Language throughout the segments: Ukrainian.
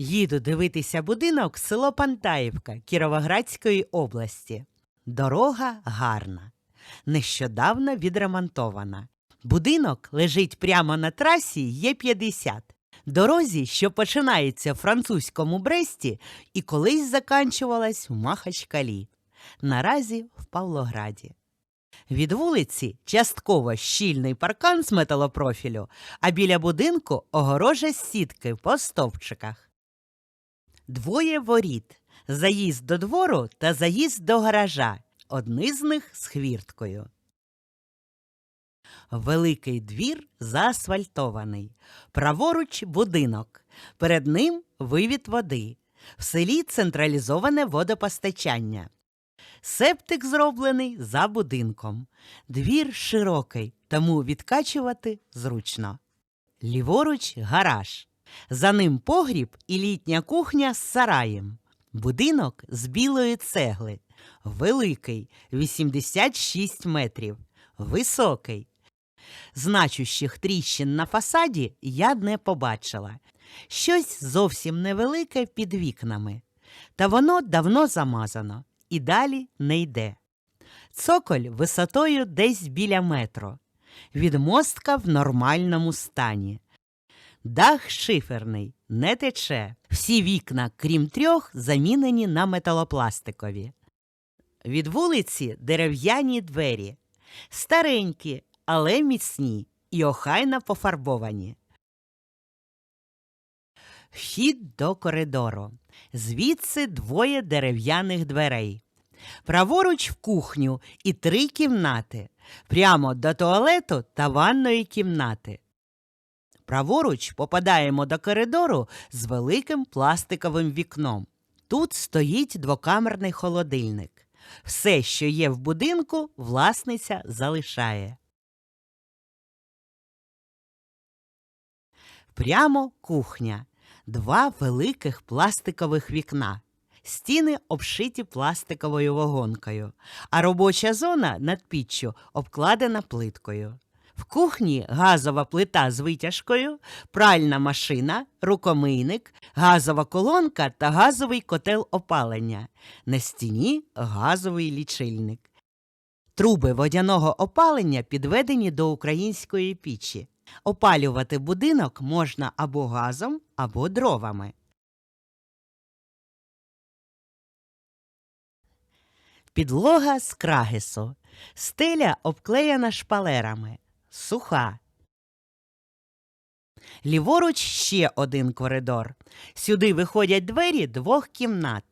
Їду дивитися будинок село Пантаївка Кіровоградської області. Дорога гарна, нещодавно відремонтована. Будинок лежить прямо на трасі Є50, дорозі, що починається в французькому Бресті і колись заканчувалась в Махачкалі, наразі в Павлограді. Від вулиці частково щільний паркан з металопрофілю, а біля будинку огорожа сітки по стовпчиках. Двоє воріт, заїзд до двору та заїзд до гаража, одні з них з хвірткою. Великий двір заасфальтований. Праворуч будинок. Перед ним вивід води. В селі централізоване водопостачання. Септик зроблений за будинком. Двір широкий, тому відкачувати зручно. Ліворуч гараж. За ним погріб і літня кухня з сараєм. Будинок з білої цегли. Великий 86 метрів. Високий. Значущих тріщин на фасаді я не побачила. Щось зовсім невелике під вікнами. Та воно давно замазано і далі не йде. Цоколь висотою десь біля метро. Відмостка в нормальному стані. Дах шиферний, не тече. Всі вікна, крім трьох, замінені на металопластикові. Від вулиці дерев'яні двері. Старенькі, але міцні і охайно пофарбовані. Вхід до коридору. Звідси двоє дерев'яних дверей. Праворуч в кухню і три кімнати. Прямо до туалету та ванної кімнати. Праворуч попадаємо до коридору з великим пластиковим вікном. Тут стоїть двокамерний холодильник. Все, що є в будинку, власниця залишає. Прямо кухня. Два великих пластикових вікна. Стіни обшиті пластиковою вагонкою, а робоча зона над піччю обкладена плиткою. В кухні газова плита з витяжкою, пральна машина, рукомийник, газова колонка та газовий котел опалення. На стіні газовий лічильник. Труби водяного опалення підведені до української пічі. Опалювати будинок можна або газом, або дровами. Підлога з крагесу. Стеля обклеєна шпалерами. Суха. Ліворуч ще один коридор. Сюди виходять двері двох кімнат.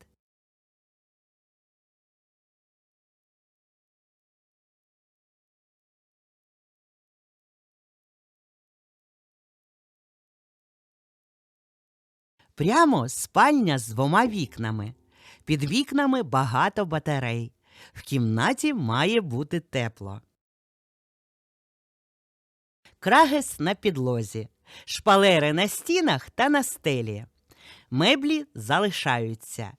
Прямо спальня з двома вікнами. Під вікнами багато батарей. В кімнаті має бути тепло. Крагес на підлозі, шпалери на стінах та на стелі. Меблі залишаються.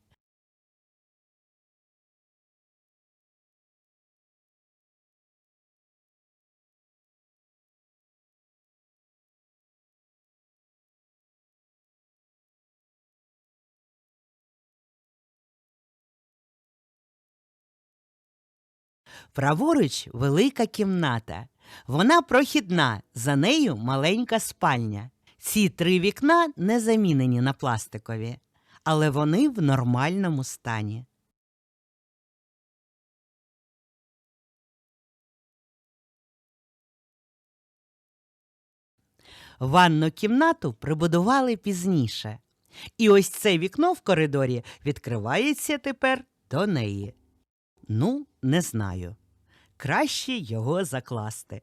Праворуч велика кімната. Вона прохідна, за нею маленька спальня. Ці три вікна не замінені на пластикові, але вони в нормальному стані. Ванну кімнату прибудували пізніше. І ось це вікно в коридорі відкривається тепер до неї. Ну, не знаю. Краще його закласти.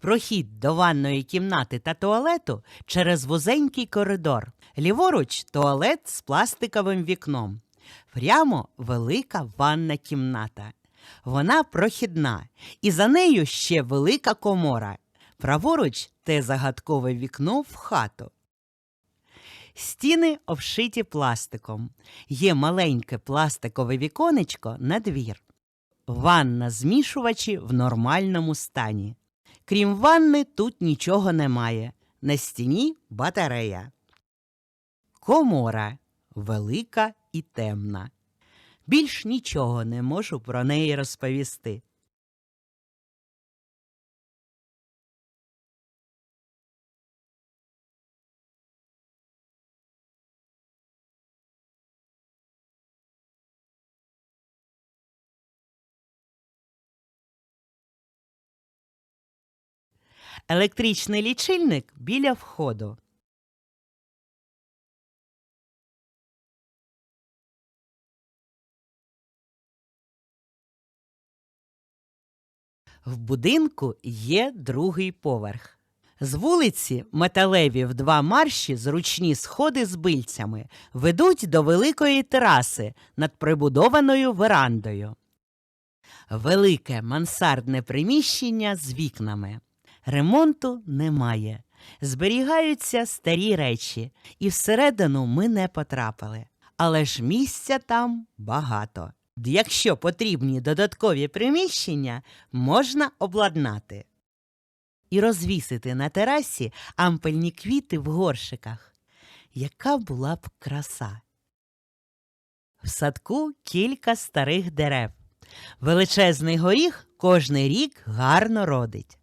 Прохід до ванної кімнати та туалету через вузенький коридор. Ліворуч туалет з пластиковим вікном. Прямо велика ванна кімната. Вона прохідна, і за нею ще велика комора. Праворуч те загадкове вікно в хату. Стіни обшиті пластиком. Є маленьке пластикове віконечко на двір. Ванна змішувачі в нормальному стані. Крім ванни, тут нічого немає. На стіні батарея. Комора велика і темна. Більш нічого не можу про неї розповісти. Електричний лічильник біля входу. В будинку є другий поверх. З вулиці металеві в два марші зручні сходи з бильцями ведуть до великої тераси над прибудованою верандою. Велике мансардне приміщення з вікнами. Ремонту немає. Зберігаються старі речі, і всередину ми не потрапили. Але ж місця там багато. Якщо потрібні додаткові приміщення, можна обладнати і розвісити на терасі ампельні квіти в горшиках. Яка була б краса. В садку кілька старих дерев. Величезний горіх кожний рік гарно родить.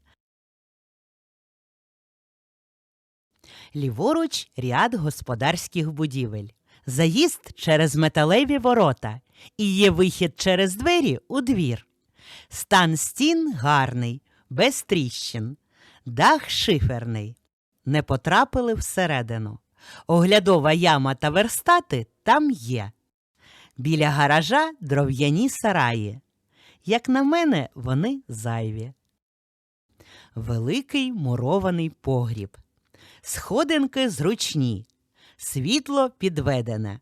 Ліворуч ряд господарських будівель. Заїзд через металеві ворота і є вихід через двері у двір. Стан стін гарний, без тріщин, дах шиферний. Не потрапили всередину. Оглядова яма та верстати там є. Біля гаража дров'яні сараї. Як на мене, вони зайві. Великий мурований погріб. Сходинки зручні, світло підведене.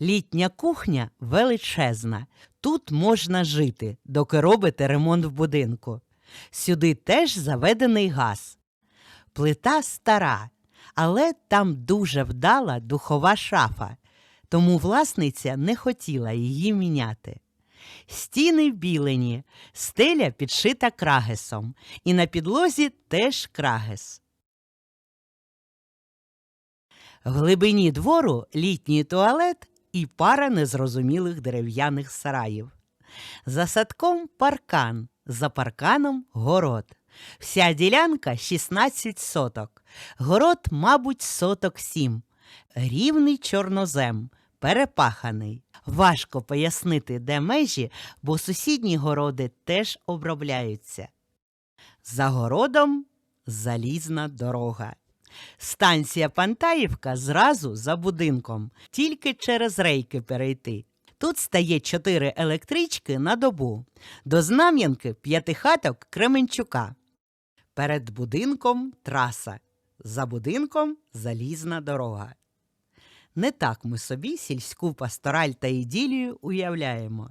Літня кухня величезна. Тут можна жити, доки робите ремонт в будинку. Сюди теж заведений газ. Плита стара, але там дуже вдала духова шафа, тому власниця не хотіла її міняти. Стіни вбілені, стеля підшита крагесом, і на підлозі теж крагес. В глибині двору літній туалет і пара незрозумілих дерев'яних сараїв. За садком паркан, за парканом город. Вся ділянка 16 соток. Город, мабуть, соток 7. Рівний чорнозем, перепаханий. Важко пояснити, де межі, бо сусідні городи теж обробляються. За городом залізна дорога. Станція Пантаївка зразу за будинком, тільки через рейки перейти. Тут стає чотири електрички на добу. До Знам'янки п'ятихаток Кременчука. Перед будинком траса. За будинком залізна дорога. Не так ми собі сільську пастораль та іділію уявляємо.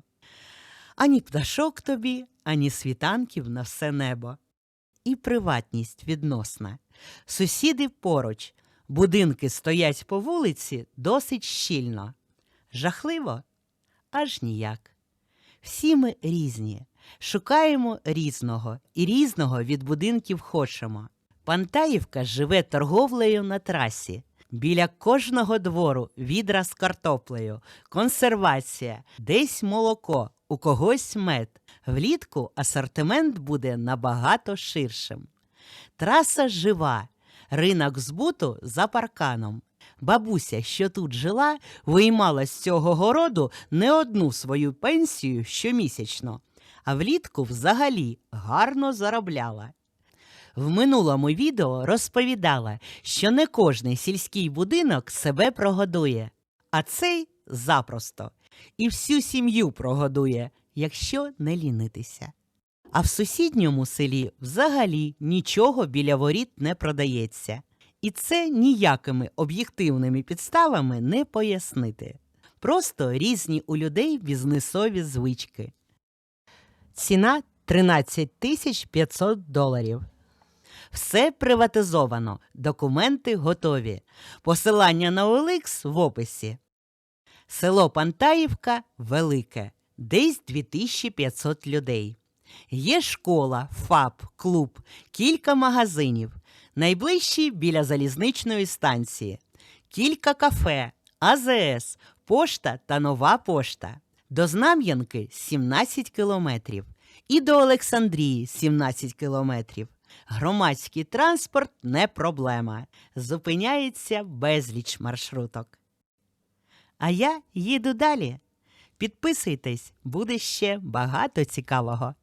Ані пташок тобі, ані світанків на все небо. І приватність відносна. Сусіди поруч, будинки стоять по вулиці досить щільно. Жахливо? Аж ніяк. Всі ми різні, шукаємо різного і різного від будинків хочемо. Пантаївка живе торговлею на трасі. Біля кожного двору відра з картоплею, консервація, десь молоко, у когось мед. Влітку асортимент буде набагато ширшим. Траса жива, ринок збуту за парканом. Бабуся, що тут жила, виймала з цього городу не одну свою пенсію щомісячно, а влітку взагалі гарно заробляла. В минулому відео розповідала, що не кожний сільський будинок себе прогодує, а цей запросто і всю сім'ю прогодує, якщо не лінитися. А в сусідньому селі взагалі нічого біля воріт не продається. І це ніякими об'єктивними підставами не пояснити. Просто різні у людей бізнесові звички. Ціна 13 тисяч 500 доларів. Все приватизовано, документи готові. Посилання на OLX в описі. Село Пантаївка велике, десь 2500 людей. Є школа, ФАП, клуб, кілька магазинів. Найближчі біля залізничної станції. Кілька кафе, АЗС, пошта та нова пошта. До Знам'янки 17 кілометрів. І до Олександрії 17 кілометрів. Громадський транспорт не проблема. Зупиняється безліч маршруток. А я їду далі. Підписуйтесь, буде ще багато цікавого.